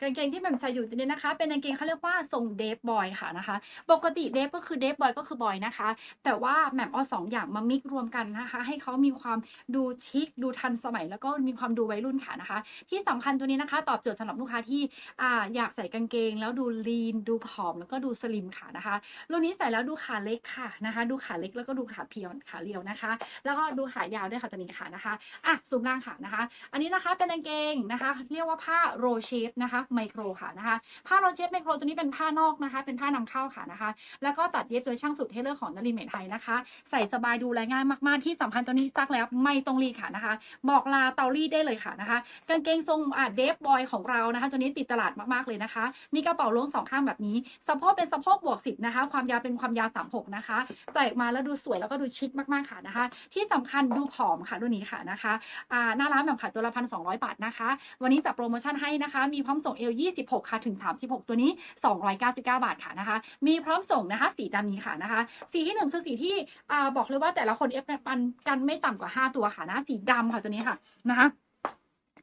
กางเกงที่แหม่มใส่อยู่ตัวนี้นะคะ เป็นกางเกงเขาเรียกว่าทรงเดฟบอยค่ะนะคะ ปกติเดฟก็คือเดฟบอยก็คือบอยนะคะ แต่ว่าแหม่มเอาสองอย่างมามิกรวมกันนะคะ ให้เขามีความดูชิคดูทันสมัย แล้วก็มีความดูวัยรุ่นค่ะนะคะ ที่สำคัญตัวนี้นะคะ ตอบโจทย์สำหรับลูกค้าที่อ่าอยากใส่กางเกง แล้วดูลีนดูผอมแล้วก็ดูสลิมค่ะนะคะรุ่นนี้ใส่แล้วดูขาเล็กค่ะนะคะ ดูขาเล็กแล้วก็ดูขาเพียวขาเรียวนะคะ แล้วก็ดูขายาวด้วยค่ะตัวนี้ค่ะนะคะอะซูมล่างค่ะนะคะ อันนี้นะคะเป็นกางเกงนะคะ เรียกว่าผ้าโรเชฟนะคะไมโครค่ะนะคะผ้าโรเชฟไมโครตัวนี้เป็นผ้านอกนะคะ เป็นผ้านำเข้าค่ะนะคะ แล้วก็ตัดเย็บโดยช่างสุดเทเลอร์ของนริเมทไทยนะคะ ใส่สบายดูแลง่ายมากๆที่สำคัญตัวนี้ซักแล้วไม่ต้องรีดค่ะนะคะ บอกลาเตารีดได้เลยค่ะนะคะ กางเกงทรงอ่าเดฟบอยของเรานะคะ ตัวนี้ติดตลาดมากๆเลยนะคะมีกระเป๋าล้วงสองข้างแบบนี้สะโพกเป็นสะโพกบวกสิบนะคะ ความยาวเป็นความยาวสามหกนะคะใส่ออกมาแล้วดูสวยแล้วก็ดูชิคมากๆค่ะนะคะ ที่สำคัญดูผอมค่ะรุ่นนี้ค่ะนะคะอ่าหน้าร้านแบบขายตัวละพันสองร้อยบาทนะคะ วันนี้จัดโปรโมชั่นให้นะคะ มีพร้อมส่งเอล26 ค่ะ ถึง 36 ตัวนี้ 299 บาทค่ะนะคะ มีพร้อมส่งนะคะ สีดำนี้ค่ะนะคะ สีที่หนึ่งคือสีที่อ่าบอกเลยว่าแต่ละคนเอฟปันกันไม่ต่ำกว่า 5 ตัวค่ะนะ สีดำค่ะตัวนี้ค่ะนะคะ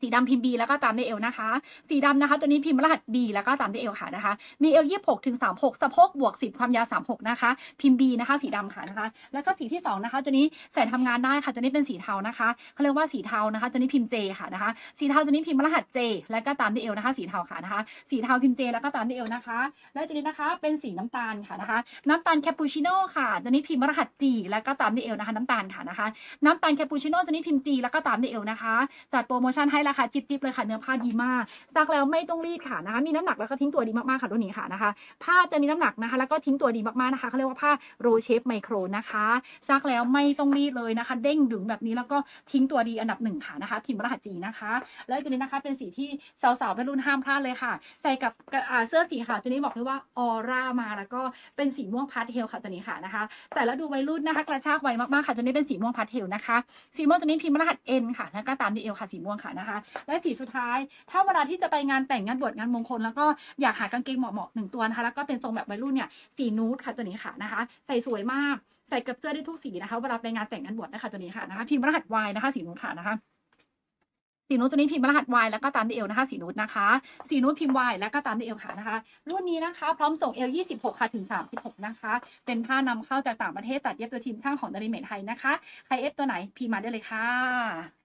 สีดำพิมพ์ B แล้วก็ตามด้วยเอวนะคะ สีดำนะคะ ตัวนี้พิมพ์รหัส B แล้วก็ตามด้วยเอวค่ะนะคะ มีเอว26ถึง36สะโพกบวก10ความยาว36นะคะ พิมพ์ B นะคะ สีดำค่ะนะคะ แล้วก็สีที่2นะคะ ตัวนี้ใส่ทำงานได้ค่ะ ตัวนี้เป็นสีเทานะคะเขาเรียกว่าสีเทานะคะ ตัวนี้พิมพ์ J ค่ะนะคะ สีเทาตัวนี้พิมพ์รหัส J แล้วก็ตามด้วยเอวนะคะ สีเทาค่ะนะคะ สีเทาพิมพ์ J แล้วก็ตามด้วยเอวนะคะ แล้วตัวนี้นะคะเป็นสีน้ำตาลค่ะนะคะ น้ำตาลแคปปูชิโน่ค่ะ ตัวนี้พิมพ์รหัส G แล้วก็ตามด้วยเอวนะคะ น้ำตาลค่ะนะคะ น้ำตาลแคปูชิโน่ตัวนี้พิมพ์ G แล้วก็ตามด้วยเอวนะคะ จัดโปรโมชั่นให้ราคาจิ๊บๆเลยค่ะเนื้อผ้าดีมากซักแล้วไม่ต้องรีดค่ะนะคะ มีน้ำหนักแล้วก็ทิ้งตัวดีมากๆค่ะตัวนี้ค่ะนะคะ ผ้าจะมีน้ำหนักนะคะ แล้วก็ทิ้งตัวดีมากๆนะคะเขาเรียกว่าผ้าโรเชฟไมโครนะคะซักแล้วไม่ต้องรีดเลยนะคะ เด้งดึงแบบนี้แล้วก็ทิ้งตัวดีอันดับหนึ่งค่ะนะคะพิมพ์รหัสจีนะคะ แล้วตัวนี้นะคะเป็นสีที่สาวๆวัยรุ่นห้ามพลาดเลยค่ะ ใส่กับเสื้อสีขาวตัวนี้บอกเลยว่าออร่ามาแล้วก็เป็นสีม่วงพาสเทลค่ะตัวนี้ค่ะนะคะ แต่แล้วดูวัยรุ่นนะคะกระชากไวมากๆค่ะตัวนี้เป็นสีม่วงพาสเทลนะคะ สีม่วงตัวนี้พิมพ์รหัส N ค่ะแล้วก็ตามด้วยเอลค่ะสีม่วงค่ะนะคะและสีสุดท้าย ถ้าเวลาที่จะไปงานแต่งงานบวชงานมงคล แล้วก็อยากหากางเกงเหมาะๆหนึ่งตัวนะคะ แล้วก็เป็นทรงแบบวัยรุ่นเนี่ยสีนูดค่ะตัวนี้ค่ะนะคะ ใส่สวยมากใส่กับเสื้อได้ทุกสีนะคะเวลาไปงานแต่งงานบวชนะคะตัวนี้ค่ะนะคะพิมพ์รหัส Y นะคะ สีนูดค่ะนะคะสีนูดตัวนี้พิมพ์รหัส Y แล้วก็ตามด้วยเอลนะคะสีนูดนะคะสีนูดพิมพ์ Y แล้วก็ตามด้วยเอลค่ะนะคะ รุ่นนี้นะคะพร้อมส่งเอล26 ค่ะถึง 36 นะคะ เป็นผ้านำเข้าจากต่างประเทศตัดเย็บโดยทีมช่างของดาริเมทไทยนะคะใครเอฟตัวไหนพิมพ์มาได้เลยค่ะ